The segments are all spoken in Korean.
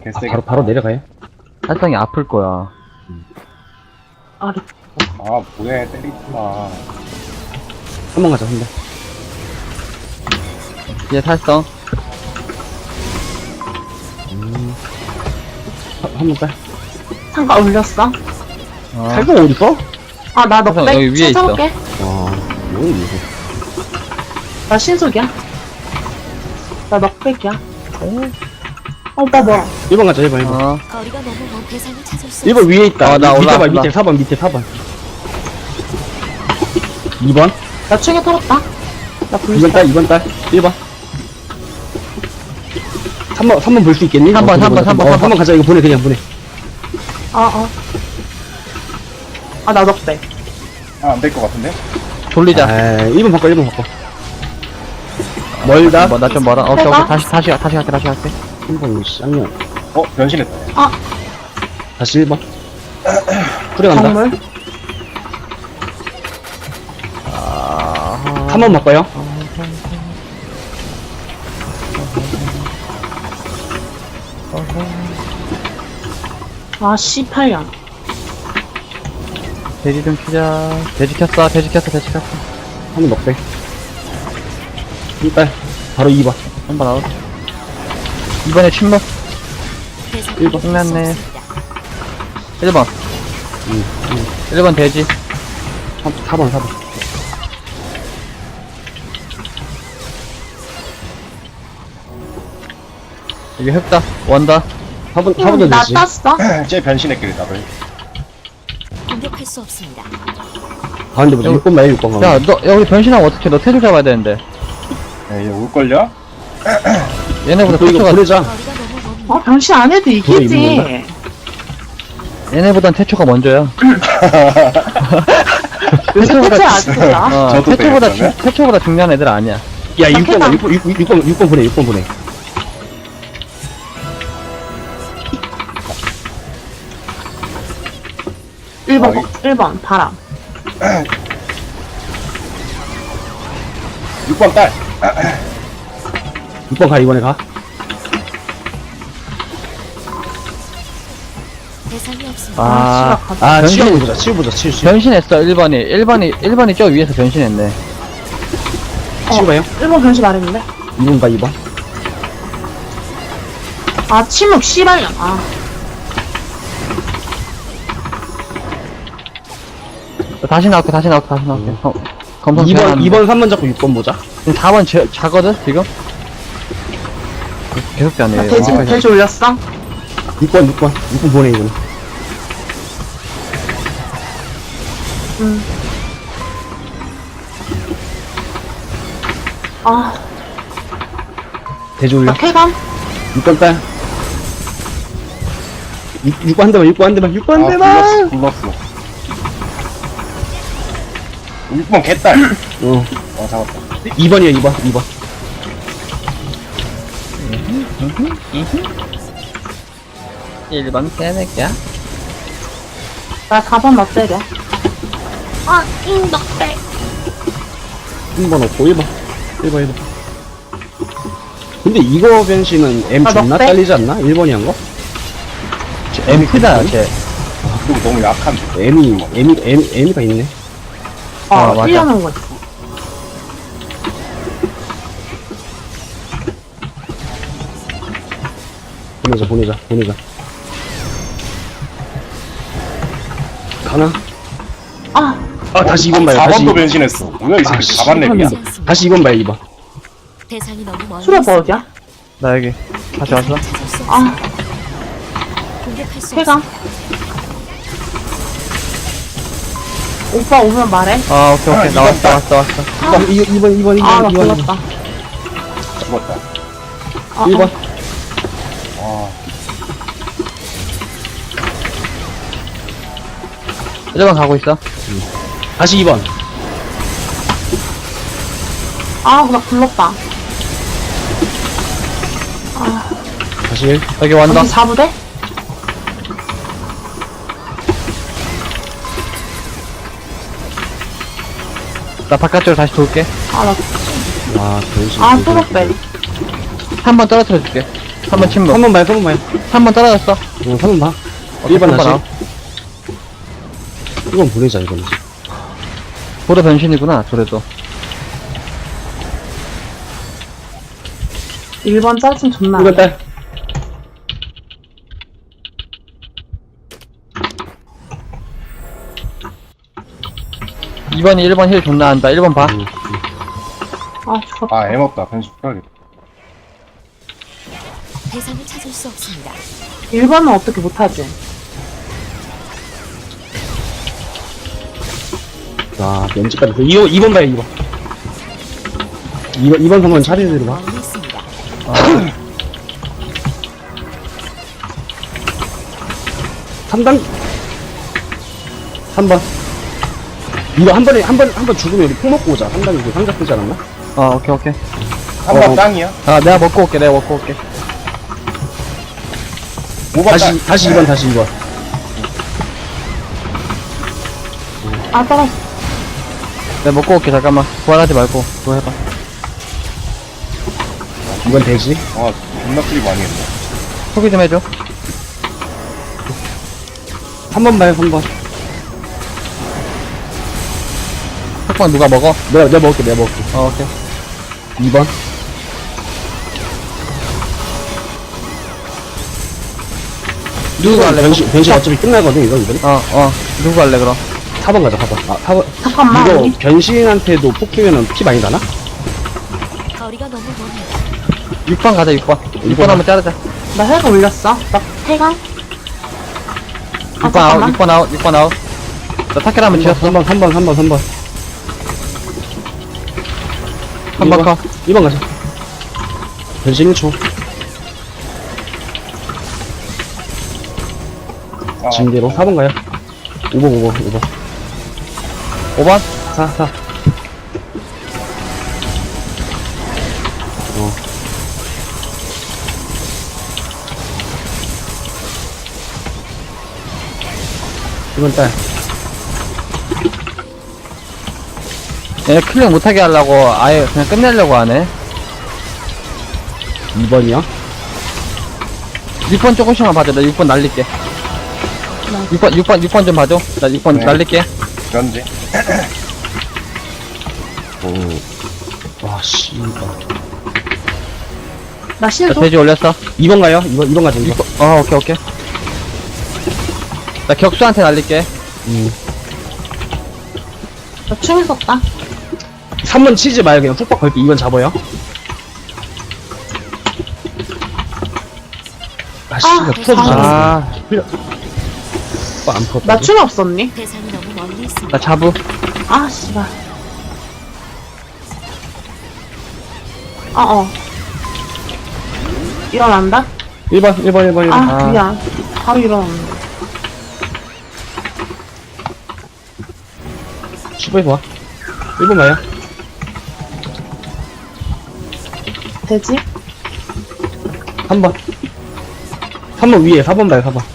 아, 개쎄게. 바로 바로 내려가요? 살상이 아플 거야. 아리. 아, 뭐해, 때리지 마. 한 번 가자 한 번. 이제 살성. 한번 딸. 상가 올렸어. 어. 살고 어디 있어? 아, 나 여기 넉백 위에 있어. 찾아올게. 와, 이건 무슨? 나 신속이야. 나 넉백이야. 어, 오빠 뭐야? 1번 가자 1번 1번. 어. 거리가 너무 먼 대상을 찾을 수 1번 위에 있다. 어, 나 밑에 봐 올라왔다. 밑에 4번 밑에 4번. 2번? 나 충에 털었다. 나 2번 불사. 딸 2번 딸 1번. 3번 3번 볼 수 있겠니? 삼 번, 어, 삼 번, 삼 번, 어, 삼 번. 3번 가자 이거 보내 그냥 보내. 아, 어. 아, 나 넉백. 아, 안 될 것 같은데? 돌리자. 아, 1번 바꿔 1번 바꿔. 멀다. 뭐, 나좀 멀어. 오케이. 오케이. 다시, 다시, 가- 다시 갈게, 다시 갈게. 3번 쌍년. 어, 변신했다. 다시 1번. 풀에 간다. 정물. 3번 바꿔요. 아, 18년. 돼지 좀 키자. 돼지 켰어, 돼지 켰어, 돼지 켰어. 3번 넉배. 1딸. 바로 2번. 한번 나와. 이번에 침묵. 일번. 끝났네. 없습니다. 1번. 응, 1번 돼지. 3, 4번 4번. 여기 흑다. 원다. 4번 응, 4번도 나 되지. 땄어. 쟤 변신했길래, 나도. 공격할 수 없습니다. 가운데 보자. 여기- 6번 봐요 6번 가. 야, 너, 여기 변신하면 어떡해. 너 태조 잡아야 되는데. 야, 얘 올걸요? 얘네보다 또 이거 태초가, 보내자. 어, 변신 안 해도 이기지. 얘네보단 태초가 먼저야. 요새 태초보다- 태초 아직도다. 어, 저도 태초보다, 돼요, 그러면? 중- 태초보다 중요한 애들 아니야. 야 6번 해봐. 6번 6번 6번 6번 보내 6번 보내. 일번 어이. 1번, 바람. 6번 딸. 6번 가 이번에 가. 대상이 없습니다. 아, 씨발, 가자. 아 변신- 치우 보자 치우 보자 치우 치우. 변신했어, 1번이. 1번이, 1번이 저 위에서 변신했네. 치우 봐요. 1번 변신 안 했는데? 2번 봐 2번. 아, 침묵 씨발년. 아, 다시 나올게, 다시 나올게, 다시 나올게. 어, 검성 2번 제한하는데. 2번 3번 잡고 6번 보자. 4번 제, 자거든, 지금? 계속. 나 돼지, 아, 돼지 올렸어. 6번 6번 6번 보내 이거는. 음. 아, 대주 올려. 나 쾌감? 6번 딸. 6, 6번 한 대만 6번 한 대만 6번 한 아, 대만. 불렀어, 불렀어. 6번 개딸. 어. 어, 잡았다. 2번이야 2번 2번. 1번 새내기야? 나 4번 넉백이야. 아, 잉, 넉백. 1번 없고 1번 1번 1번. 근데 이거 변신은 M 아, 존나 넉백? 딸리지 않나? 1번이 한 거? M 크다, 쟤. 그리고 너무 약한데. M이 M이 M M이가 있네. 아, 아, 맞아. 1년 온거있 보내자 보내자 보내자. 가나? 아, 아 다시 2번 봐요. 다시 4번도 변신했어. 뭐야, 이 새끼. 4번 랩이야. 다시 2번 봐요 2번. 대상이 너무 멀리 수렵. 어디야? 나 여기. 다시 왔어? 찾을 수 없습니다. 아, 공격할 수. 오빠 오면 말해. 아, 오케이, 오케이. 아, 나왔어, 이번 나왔어, 나왔어. 2번 2번 2번 2번 아, 나 2번 불렀다. 죽었다. 아, 1번. 아, 1번 가고 있어. 다시 2번. 아, 나 불렀다. 다시 1. 여기 완다. 언니 4부대? 나 바깥쪽으로 다시 돌게. 아, 나, 와 변신. 아, 또 넉백. 한번 떨어뜨려 줄게. 3번 침묵. 3번 봐요, 3번 봐요. 3번 떨어졌어. 응, 3번 봐. 오케이, 1번 삼번 다시. 아웃. 이건 보내자, 이거는. 도로 변신이구나, 도래도. 1번 짜증 존나. 이건 딸. 이번이 1번 힐 존나 한다. 1번 봐. 응. 아, 죽었다. 아, M 없다. 변수 풀어야겠다. 대상을 찾을 수 없습니다. 1번은 어떻게 못하지? 아, 면지까지. 2번, 2번 봐요, 2번. 2번, 2번, 3번 차례대로 봐. 멀리 있습니다. 삼단 3번. 이거 한 번에, 한 번, 한 번 죽으면 우리 폭 먹고 오자. 상당히 이거 상자 쓰지 않았나? 어, 오케이, 오케이. 3번 어. 땅이야. 아, 내가 먹고 올게, 내가 먹고 올게. 5번 땅. 다시, 다시 2번, 다시 2번. 아, 떨어졌어. 내가 먹고 올게, 잠깐만. 부활하지 말고. 그거 해봐. 2번 되지? 아, 존나 클립 많이 했네. 소개 좀 해줘. 3번 봐요, 3번. 석방 누가 먹어? 내가, 내가 먹을게, 내가 먹을게. 어, 오케이. 2번. 누구 갈래? 변신, 변신 어차피 끝나거든, 이거, 이번에. 어, 어. 누구 갈래, 그럼? 4번 가자, 4번. 아, 4번. 잠깐만. 이거 우리 변신한테도 폭키면은 피 많이 나나? 거리가 너무 멉니다. 6번 가자, 6번. 6번 한번 자르자. 나 혈관 올렸어. 나 태강? 아, 6번 아웃, 잠깐만. 6번 아웃, 6번 아웃. 나 타켓 한번 지었어. 3번, 3번, 3번, 3번. 3번 컷. 2번 가자. 변신 1초. 아, 징대로 4번 가요. 5번, 5번, 5번. 5번? 4, 4. 어. 이번 딸. 얘네 클릭 못하게 하려고 아예 그냥 끝내려고 하네. 2번이요? 6번 조금씩만 봐줘. 나 6번 날릴게. 6번, 6번, 6번 좀 봐줘. 나 6번 네. 날릴게. 오. 와, 씨발. 나 자, 실도? 돼지 올렸어. 2번 가요? 2번, 2번 가자, 2번. 6번, 어, 오케이, 오케이. 나 격수한테 날릴게. 음. 나 충이 썼다. 3번 치지 마요. 그냥 푹박 걸게. 2번 잡아요. 아, 씨발, 풀어주잖아. 아, 아, 안 풀었다. 나 충이 없었니? 대상이 너무 멀리 있습니다. 나 자부. 아, 씨발. 어, 어. 일어난다? 1번, 1번, 1번, 1번. 아, 아. 미안. 바로 일어났네. 10번에서 와. 1번 가요. 되지? 3번. 3번 위에, 4번 봐요, 4번.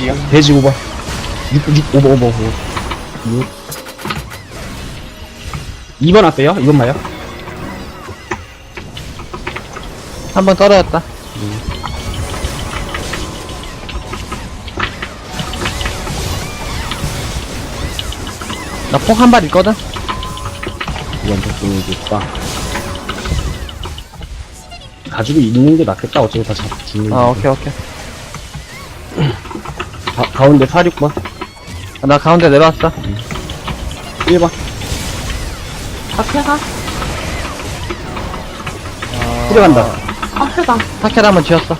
돼지야. 돼지 5번. 6, 6, 5번, 5번, 5번. 6. 2번 왔어요? 2번 봐요? 한 번 떨어졌다. 나 폭 한 발 있거든? 2번 덕분에 좋다. 가지고 있는 게 낫겠다. 어차피 다 잡, 죽는 아, 거. 오케이, 오케이. 가, 가운데 4, 6번. 아, 나 가운데 내려왔어. 1번. 나 태강? 들어간다. 아, 태강. 타켓 한번 지었어.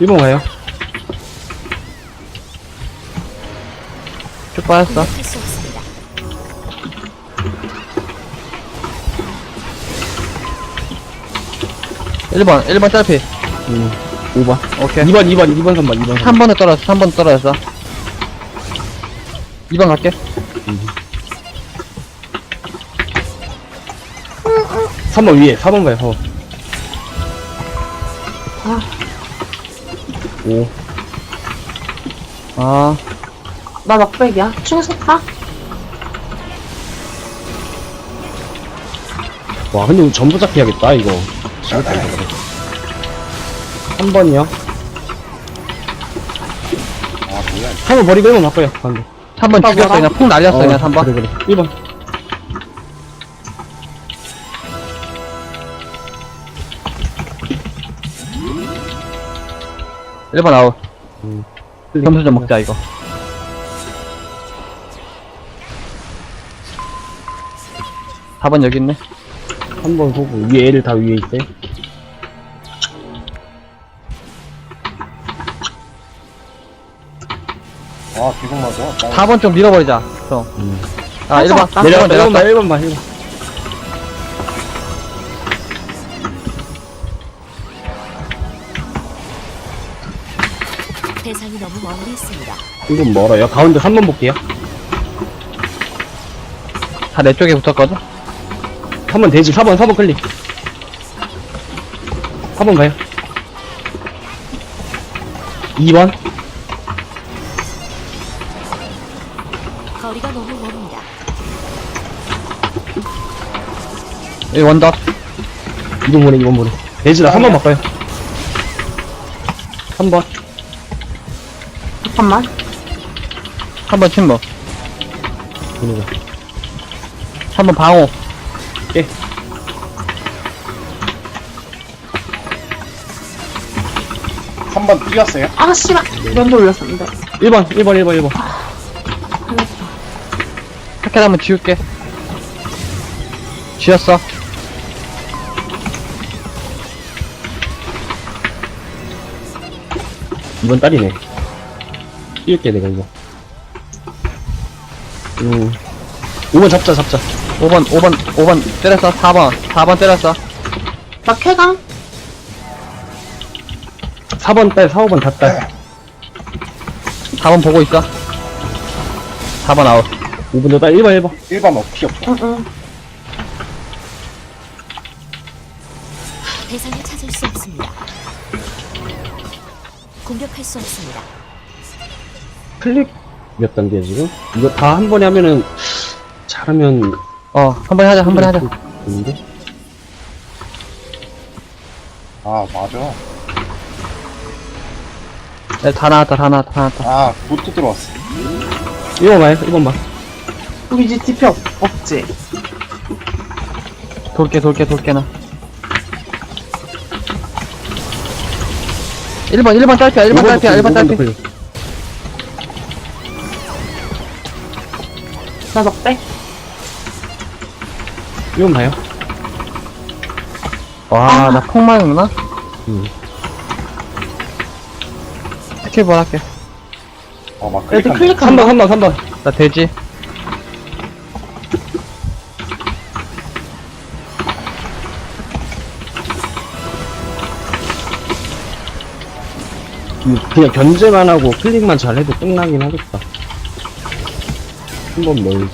1번 가요. 쭉 빠졌어. 공격할 수 없습니다. 일번일번 짧피. 음, 5번. 오케이. 2번, 2번, 2번, 3번, 2번, 3번. 3번에 떨어졌어, 3번 떨어졌어. 2번 갈게. 3번 위에, 4번 가요, 4번. 아. 5. 아, 나 넉백이야. 충이 썼다? 와, 근데 이거 전부 잡혀야겠다, 이거. 지겠다, 이거. 한 번이요. 아, 뭐야. 한번 버리고 1번 바꿔요, 가운데. 3번 죽였어 그냥 푹 날렸어 그냥 3번 그래, 그래. 1번. 1번 아웃 음. 점수 좀 먹자 이거 사번 여기 있네 한번 보고, 위에 애를 다 위에 있어요. 아, 계속 맞아. 어, 4번 좀 밀어버리자 좀. 음. 아 1번 왔다. 내려, 1번 내려온다, 내렸다 1번 봐, 1번. 대상이 너무 멀리 있습니다. 1번 멀어 요. 가운데 3번 볼게요. 다 내 쪽에 붙었거든 3번 돼지, 4번, 4번 클릭. 4번 가요. 2번. 여기 원더 2번 보내, 2번 보내. 돼지다, 3번 바꿔요. 3번. 잠깐만. 3번 침묵 보내자. 3번 방호 예. 한 번 뛰었어요? 아, 씨발. 면도 올렸었는데. 1번, 1번, 1번, 1번. 타켓 한번 지울게 지웠어 2번 딸이네. 띄울게, 내가 이거. 음. 5번 잡자, 잡자. 5번 5번 5번 때렸어 4번 4번 때렸어 나 쾌강? 4번 딸, 4, 5번 다 딸. 4번 보고 있어 4번 아웃 5번도 딸, 1번, 1번. 1번 어피 없어. 응, 응. 대상을 찾을 수 없습니다. 공격할 수 없습니다. 클릭 몇 단계야, 지금? 이거 다 한 번에 하면은, 잘하면. 어 한 번에 하자 한 번에 하자 있는데? 아, 맞아. 네, 다 나왔다 다 나왔다 다 나왔다 아, 보트 들어왔어. 1번 봐요, 1번 봐. 우리 이제 DP 없, 없지? 돌게 돌게 돌게 나 1번 1번 딸피야 1번 딸피야 1번 딸피 나 넉대? 1번 봐요. 와나 폭망이구나 음. 스킬 볼 할게 어, 막 애들 클릭한 3번, 클릭한다. 3번, 3번. 나 돼지 그냥 견제만 하고 클릭만 잘해도 끝나긴 하겠다. 한 번 멀자.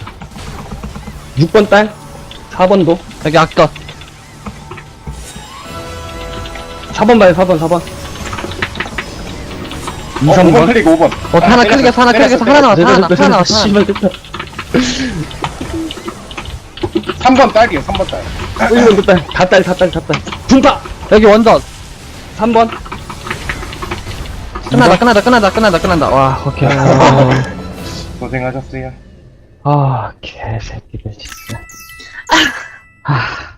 6번 딸? 4번도? 여기 악덧 4번 봐요, 4번, 4번. 2, 어, 5번 3번. 클릭 5번. 어 하나 클릭해서 하나 클릭해서 하나 나왔어 하나 나왔어 하나 나왔어 씨발, 됐다. 3번 딸이에요, 3번 딸. 1번 딸. 다 딸, 다 딸, 다 딸. 분파! 여기 원덧 3번. 끝나다 끝나다 끝나다 끝나다 끝난다. 와 오케이. 고생하셨어요. 아 개새끼들 진짜. 아